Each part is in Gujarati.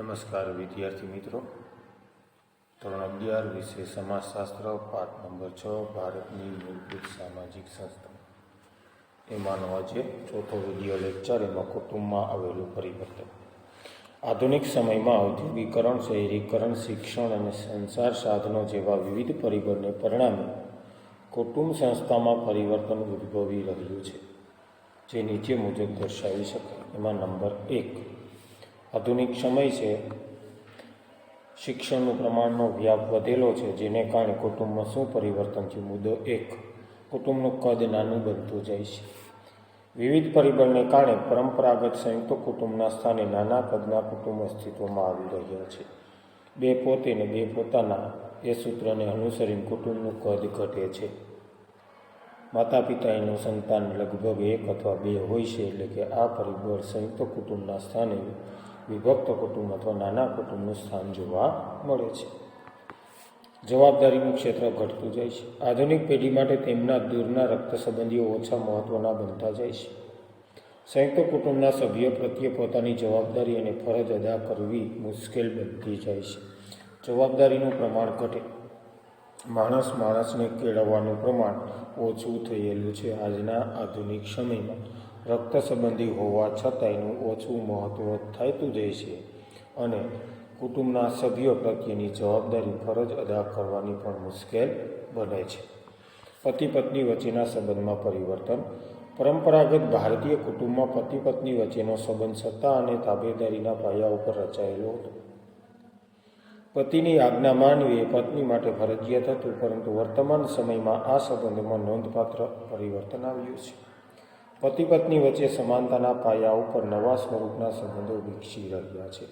નમસ્કાર વિદ્યાર્થી મિત્રો. ધોરણ અગિયાર વિષય સમાજશાસ્ત્ર, પાઠ નંબર છ, ભારતની મૂળભૂત સામાજિક સંસ્થા. એમાંનો આજે ચોથો વીડિયો લેક્ચર, એમાં કુટુંબમાં આવેલું પરિવર્તન. આધુનિક સમયમાં ઔદ્યોગિકરણ, શહેરીકરણ, શિક્ષણ અને સંસાર સાધનો જેવા વિવિધ પરિબળને પરિણામે કુટુંબ સંસ્થામાં પરિવર્તન ઉદ્ભવી રહ્યું છે, જે નીચે મુજબ દર્શાવી શકાય. એમાં નંબર એક આધુનિક સમય છે. શિક્ષણનું પ્રમાણનો વ્યાપ વધેલો છે, જેને કારણે કુટુંબમાં શું પરિવર્તન થયું? મુદ્દો એક, કુટુંબનું કદ નાનું બનતું જાય છે. વિવિધ પરિબળને કારણે પરંપરાગત સંયુક્ત કુટુંબના સ્થાને નાના કદના કુટુંબ અસ્તિત્વમાં આવી રહ્યા છે. બે પોતે ને બે પોતાના એ સૂત્રને અનુસરીને કુટુંબનું કદ ઘટે છે. માતા પિતા એનું સંતાન લગભગ એક અથવા બે હોય છે, એટલે કે આ પરિબળ સંયુક્ત કુટુંબના સ્થાને વિભક્ત કુટુંબ અથવા નાના કુટુંબનું સ્થાન જોવા મળે છે. જવાબદારીનું ક્ષેત્ર ઘટતું જાય છે. આધુનિક પેઢી માટે તેમના દૂરના રક્ત સંબંધીઓ ઓછા મહત્ત્વના બનતા જાય છે. સંયુક્ત કુટુંબના સભ્યો પ્રત્યે પોતાની જવાબદારી અને ફરજ અદા કરવી મુશ્કેલ બનતી જાય છે. જવાબદારીનું પ્રમાણ ઘટે. માણસ માણસને કેળવવાનું પ્રમાણ ઓછું થયેલું છે આજના આધુનિક સમયમાં. રક્ત સંબંધી હોવા છતાં એનું ઓછું મહત્ત્વ થતું જાય છે અને કુટુંબના સભ્યો પ્રત્યેની જવાબદારી ફરજ અદા કરવાની પણ મુશ્કેલ બને છે. પતિ પત્ની વચ્ચેના સંબંધમાં પરિવર્તન. પરંપરાગત ભારતીય કુટુંબમાં પતિ પત્ની વચ્ચેનો સંબંધ સત્તા અને તાબેદારીના પાયા ઉપર રચાયેલો હતો. પતિની આજ્ઞા માનવી એ પત્ની માટે ફરજિયાત હતું, પરંતુ વર્તમાન સમયમાં આ સંબંધમાં નોંધપાત્ર પરિવર્તન આવ્યું છે. પતિ પત્ની વચ્ચે સમાનતાના પાયા ઉપર નવા સ્વરૂપના સંબંધો વિકસી રહ્યા છે.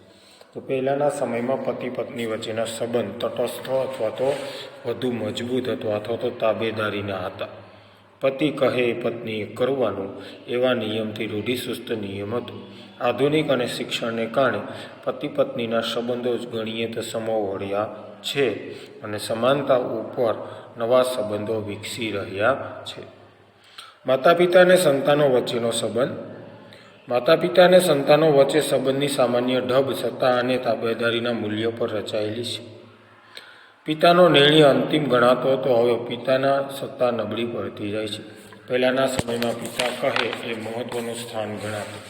તો પહેલાંના સમયમાં પતિ પત્ની વચ્ચેના સંબંધ તટસ્થ અથવા તો વધુ મજબૂત હતો અથવા તો તાબેદારીના હતા. પતિ કહે, પત્નીએ કરવાનું એવા નિયમથી રૂઢિસુસ્ત નિયમ હતો. આધુનિક અને શિક્ષણને કારણે પતિ પત્નીના સંબંધો જ ગણીએ તો સમોવડ્યા છે અને સમાનતા ઉપર નવા સંબંધો વિકસી રહ્યા છે. માતા પિતા અને સંતાનો વચ્ચેનો સંબંધ. માતા પિતા અને સંતાનો વચ્ચે સંબંધની સામાન્ય ઢબ, સત્તા અને તાબેદારીના મૂલ્યો પર રચાયેલી છે. પિતાનો નિર્ણય અંતિમ ગણાતો હતો હવે પિતાના સત્તા નબળી પડતી જાય છે. પહેલાંના સમયમાં પિતા કહે એ મહત્ત્વનું સ્થાન ગણાતું.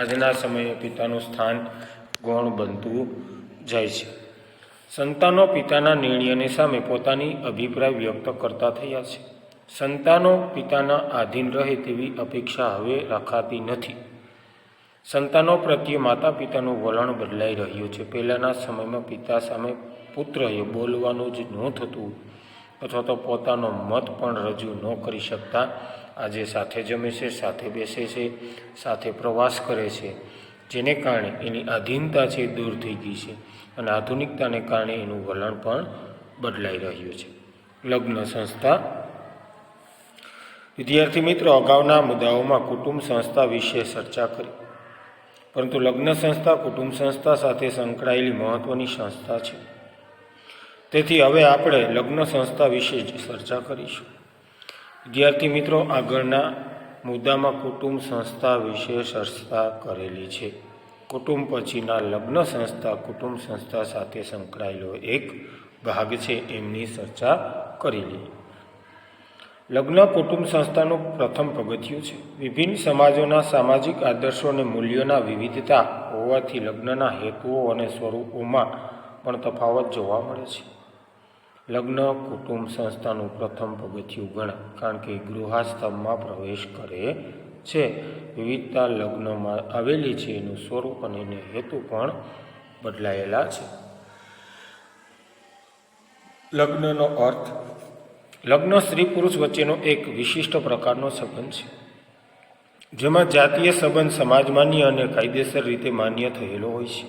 આજના સમયે પિતાનું સ્થાન ગૌણ બનતું જાય છે. સંતાનો પિતાના નિર્ણયની સામે પોતાની અભિપ્રાય વ્યક્ત કરતા થયા છે. સંતાનો પિતાના આધીન રહે તેવી અપેક્ષા હવે રખાતી નથી. સંતાનો પ્રત્યે માતા પિતાનું વલણ બદલાઈ રહ્યું છે. પહેલાંના સમયમાં પિતા સામે પુત્રએ બોલવાનું જ ન થતું અથવા તો પોતાનો મત પણ રજૂ ન કરી શકતા. આજે સાથે જમે છે, સાથે બેસે છે, સાથે પ્રવાસ કરે છે, જેને કારણે એની આધીનતા છે દૂર થઈ ગઈ છે અને આધુનિકતાને કારણે એનું વલણ પણ બદલાઈ રહ્યું છે. લગ્ન સંસ્થા વિદ્યાર્થી મિત્રો, અગાઉના મુદ્દાઓમાં કુટુંબ સંસ્થા વિશે ચર્ચા કરી. પરંતુ લગ્ન સંસ્થા, કુટુંબ સંસ્થા સાથે સંકળાયેલી મહત્ત્વની સંસ્થા છે. તેથી હવે આપણે લગ્ન સંસ્થા વિશે જ ચર્ચા કરીશું. વિદ્યાર્થી મિત્રો, આગળના મુદ્દામાં કુટુંબ સંસ્થા વિશે ચર્ચા કરેલી છે. કુટુંબ પછીના લગ્ન સંસ્થા, કુટુંબ સંસ્થા સાથે સંકળાયેલો એક ભાગ છે, એમની ચર્ચા કરી લઈએ. લગ્ન કુટુંબ સંસ્થાનું પ્રથમ પગથિયું છે. વિભિન્ન સમાજોના સામાજિક આદર્શો અને મૂલ્યોના વિવિધતા હોવાથી લગ્નના હેતુઓ અને સ્વરૂપોમાં પણ તફાવત જોવા મળે છે. લગ્ન કુટુંબ સંસ્થાનું પ્રથમ પગથિયું ગણાય, કારણ કે ગૃહાસ્તંભમાં પ્રવેશ કરે છે. વિવિધતા લગ્નમાં આવેલી છે, એનું સ્વરૂપ અને એને હેતુ પણ બદલાયેલા છે. લગ્નનો અર્થ લગ્ન સ્ત્રી પુરુષ વચ્ચેનો એક વિશિષ્ટ પ્રકારનો સંબંધ છે, જેમાં જાતીય સંબંધ સમાજ માન્ય અને કાયદેસર રીતે માન્ય થયેલો હોય છે.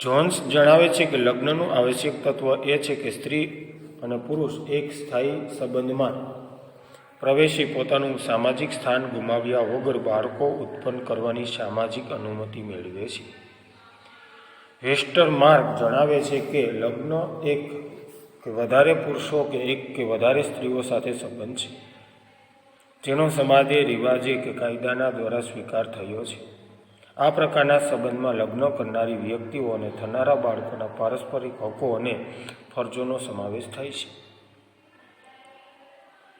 જોન્સ જણાવે છે કે લગ્નનું આવશ્યક તત્વ એ છે કે સ્ત્રી અને પુરુષ એક સ્થાયી સંબંધમાં પ્રવેશી પોતાનું સામાજિક સ્થાન ગુમાવ્યા વગર બાળકો ઉત્પન્ન કરવાની સામાજિક અનુમતિ મેળવે છે. વેસ્ટર માર્ક જણાવે છે કે લગ્ન એક કે વધારે પુરુષો કે એક કે વધારે સ્ત્રીઓ સાથે સંબંધ છે. જેનો સમાજે રિવાજે કે કાયદાના દ્વારા સ્વીકાર થયો છે. આ પ્રકારના સંબંધમાં લગ્ન કરનારી વ્યક્તિઓ અને થનારા બાળકોના પારસ્પરિક હકો અને ફરજોનો સમાવેશ થાય છે.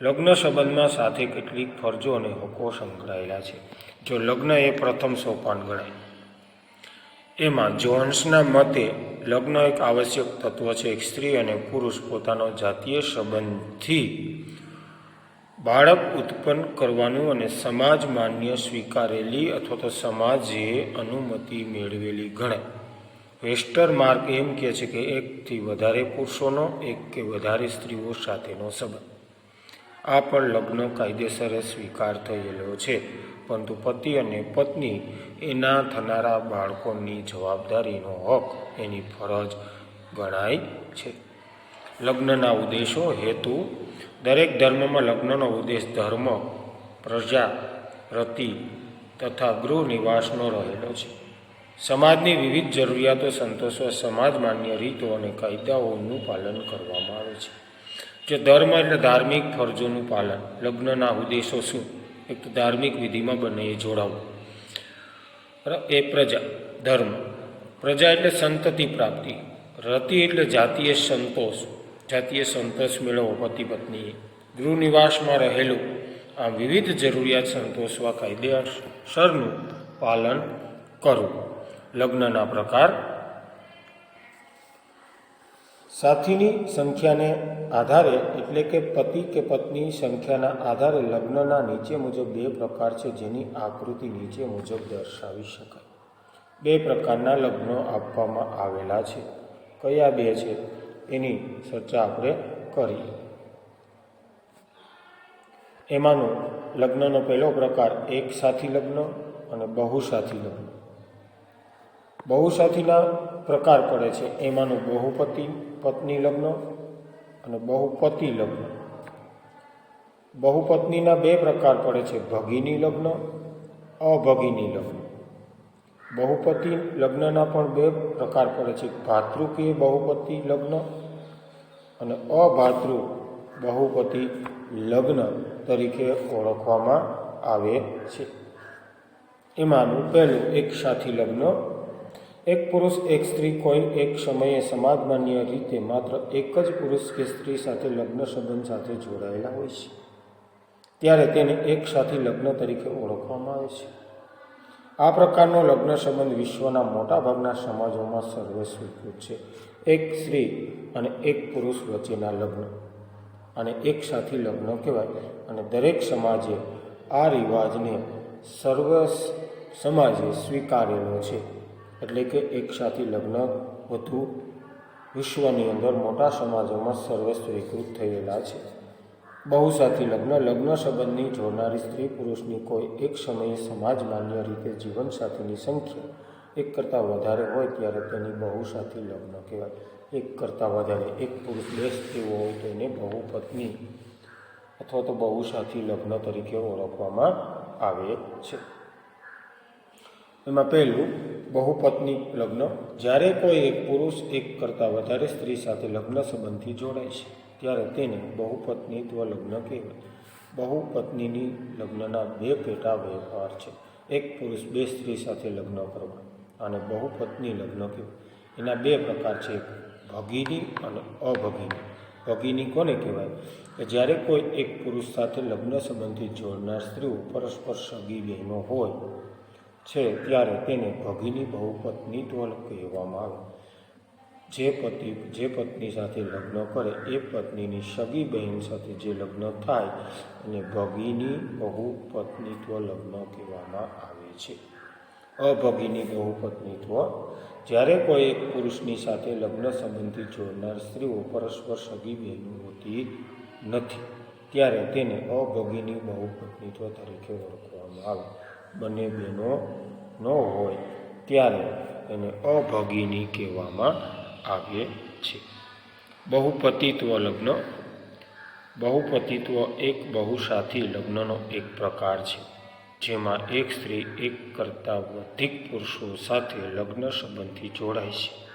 લગ્ન સંબંધમાં સાથે કેટલીક ફરજો અને હકો સંકળાયેલા છે. જો લગ્ન એ પ્રથમ સોપાન ગણાય એમાં જોન્સના મતે લગ્ન એક આવશ્યક તત્વ છે. એક સ્ત્રી અને પુરુષ પોતાનો જાતીય સંબંધથી બાળક ઉત્પન્ન કરવાનું અને સમાજ માન્ય સ્વીકારેલી અથવા તો સમાજે અનુમતિ મેળવેલી ગણાય. વેસ્ટર માર્ક એમ કહે છે કે એકથી વધારે પુરુષોનો, એક કે વધારે સ્ત્રીઓ સાથેનો સંબંધ. આ પણ લગ્ન કાયદેસર સ્વીકાર થયેલો છે. પરંતુ પતિ અને પત્ની એના થનારા બાળકોની જવાબદારીનો હક એની ફરજ ગણાય છે. લગ્નના ઉદ્દેશો હેતુ. દરેક ધર્મમાં લગ્નનો ઉદ્દેશ ધર્મ, પ્રજા, રતિ તથા ગૃહ નિવાસનો રહેલો છે. સમાજની વિવિધ જરૂરિયાતો સંતોષવા સમાજ માન્ય રીતો અને કાયદાઓનું પાલન કરવામાં આવે છે. જે ધર્મ એટલે ધાર્મિક ફરજોનું પાલન, લગ્નના ઉદ્દેશો શું? એક ધાર્મિક વિધિમાં બને એ જોડાવું. એ પ્રજા, ધર્મ. પ્રજા એટલે સંતતિ પ્રાપ્તિ. રતિ એટલે જાતીય સંતોષ. જાતીય સંતોષ મેળવવો પતિ પત્નીએ ગૃહ નિવાસમાં રહેલું. આ વિવિધ જરૂરિયાત સંતોષવા કાયદેસરનું પાલન કરવું લગ્નના પ્રકાર સાથીની સંખ્યાને આધારે એટલે કે પતિ કે પત્ની સંખ્યાના આધારે લગ્નના નીચે મુજબ બે પ્રકાર છે જેની આકૃતિ નીચે મુજબ દર્શાવી શકાય. બે પ્રકારના લગ્નો આપવામાં આવેલા છે. કયા બે છે એની ચર્ચા આપણે કરીએ એમાંનો લગ્નનો પહેલો પ્રકાર એક સાથી લગ્ન અને બહુસાથી લગ્ન. બહુસાથીના પ્રકાર પડે છે. એમાંનું બહુપતિ, પત્ની લગ્ન અને બહુપતિ લગ્ન. બહુપત્નીના બે પ્રકાર પડે છે. ભગીની લગ્ન, અભગીની લગ્ન. બહુપતિ લગ્નના પણ બે પ્રકાર પડે છે. ભાતૃકીય બહુપતિ લગ્ન અને અભાતૃ બહુપતિ લગ્ન તરીકે ઓળખવામાં આવે છે. એમાંનું પહેલું એક સાથી લગ્ન એક પુરુષ, એક સ્ત્રી કોઈ એક સમયે સમાજ માન્ય રીતે માત્ર એક જ પુરુષ કે સ્ત્રી સાથે લગ્ન સંબંધ સાથે જોડાયેલા હોય છે. ત્યારે તેને એક સાથે લગ્ન તરીકે ઓળખવામાં આવે છે. આ પ્રકારનો લગ્ન સંબંધ વિશ્વના મોટાભાગના સમાજોમાં સર્વસ્વીકૃત છે. એક સ્ત્રી અને એક પુરુષ વચ્ચેના લગ્ન અને એક સાથી લગ્ન કહેવાય અને દરેક સમાજે આ રિવાજને સર્વ સમાજે સ્વીકારેલો છે. એટલે કે એકસાથી લગ્ન વધુ વિશ્વની અંદર મોટા સમાજોમાં સર્વસ્વીકૃત થયેલા છે. બહુસાથી લગ્ન લગ્ન સંબંધની જોડનારી સ્ત્રી પુરુષની કોઈ એક સમયે સમાજ માન્ય રીતે જીવનસાથીની સંખ્યા એક કરતાં વધારે હોય ત્યારે તેની બહુસાથી લગ્ન કહેવાય. એક કરતાં વધારે એક પુરુષ, બે સ્ત્રીઓ હોય તો એને બહુપત્ની અથવા તો બહુસાથી લગ્ન તરીકે ઓળખવામાં આવે છે. એમાં પહેલું, બહુપત્ની લગ્ન. જ્યારે કોઈ એક પુરુષ એક કરતાં વધારે સ્ત્રી સાથે લગ્ન સંબંધથી જોડાય છે, ત્યારે તેને બહુપત્નીત્વ લગ્ન કહેવાય. બહુપત્નીની લગ્નના બે પેટા વ્યવહાર છે. એક પુરુષ બે સ્ત્રી સાથે લગ્ન કરવા અને બહુપત્ની લગ્ન કહેવાય. એના બે પ્રકાર છે ભગીની અને અભગીની. ભગીની કોને કહેવાય? કે જ્યારે કોઈ એક પુરુષ સાથે લગ્ન સંબંધિત જોડનાર સ્ત્રીઓ પરસ્પર સગી બહેનો હોય છે ત્યારે તેને ભગીની બહુપત્નીત્વ કહેવામાં આવે. જે પતિ, જે પત્ની સાથે લગ્ન કરે, એ પત્નીની સગી બહેન સાથે જે લગ્ન થાય અને ભગીની બહુપત્નીત્વ લગ્ન કહેવામાં આવે છે. અભગીની બહુપત્નીત્વ જ્યારે કોઈ એક પુરુષની સાથે લગ્ન સંબંધી જોડનાર સ્ત્રીઓ પરસ્પર સગી બહેનો હોતી નથી, ત્યારે તેને અભગીની બહુપત્નીત્વ તરીકે ઓળખવામાં આવે. બંને બહેનો ન હોય, ત્યારે એને અભગીની કહેવામાં આવે છે. બહુપતિત્વ લગ્ન. બહુપતિત્વ એક બહુસાથી લગ્નનો એક પ્રકાર છે, જેમાં એક સ્ત્રી એક કરતાં વધુ પુરુષો સાથે લગ્ન સંબંધી જોડાય છે.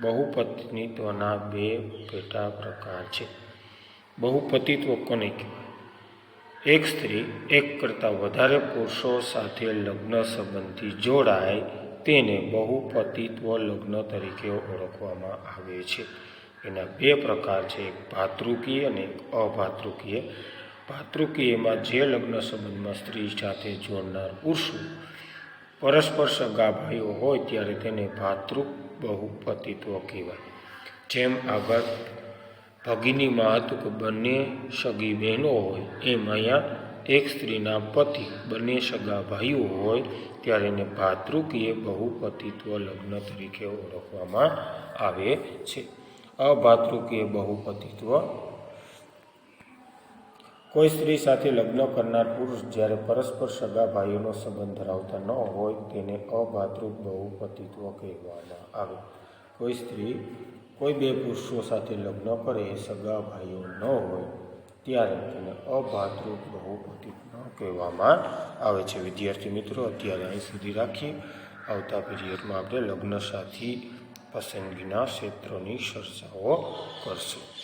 બહુપતિત્વના બે પેટા પ્રકાર છે. બહુપતિત્વ કોને કહેવાય? એક સ્ત્રી એક કરતાં વધારે પુરુષો સાથે લગ્ન સંબંધથી જોડાય તેને બહુપતિત્વ લગ્ન તરીકે ઓળખવામાં આવે છે. એના બે પ્રકાર છે, એક ભાતૃકીય અને એક અભાતૃકીય. ભાતૃકીયમાં જે લગ્ન સંબંધમાં સ્ત્રી સાથે જોડનાર પુરુષો પરસ્પર સગા ભાઈઓ હોય ત્યારે તેને ભાતૃક બહુપતિત્વ કહેવાય. જેમ આગળ ભગીની મહાતુક બંને સગી બહેનો હોય. એમ અહીંયા એક સ્ત્રીના પતિ, બંને સગા ભાઈઓ હોય ત્યારે એને ભાતૃકીય બહુપતિત્વ લગ્ન તરીકે ઓળખવામાં આવે છે. અભાતૃકીય બહુપતિત્વ. કોઈ સ્ત્રી સાથે લગ્ન કરનાર પુરુષ જ્યારે પરસ્પર સગા ભાઈઓનો સંબંધ ધરાવતા ન હોય, તેને અભાતૃક બહુપતિત્વ કહેવામાં આવે. કોઈ સ્ત્રી કોઈ બે પુરુષો સાથે લગ્ન કરે, સગા ભાઈઓ ન હોય, ત્યારે તેને અભાતૃક ન કહેવામાં આવે છે. વિદ્યાર્થી મિત્રો, અત્યારે અહીં સુધી રાખીએ. આવતા પીરિયડમાં આપણે લગ્ન સાથી પસંદગીના ક્ષેત્રોની ચર્ચાઓ કરશું.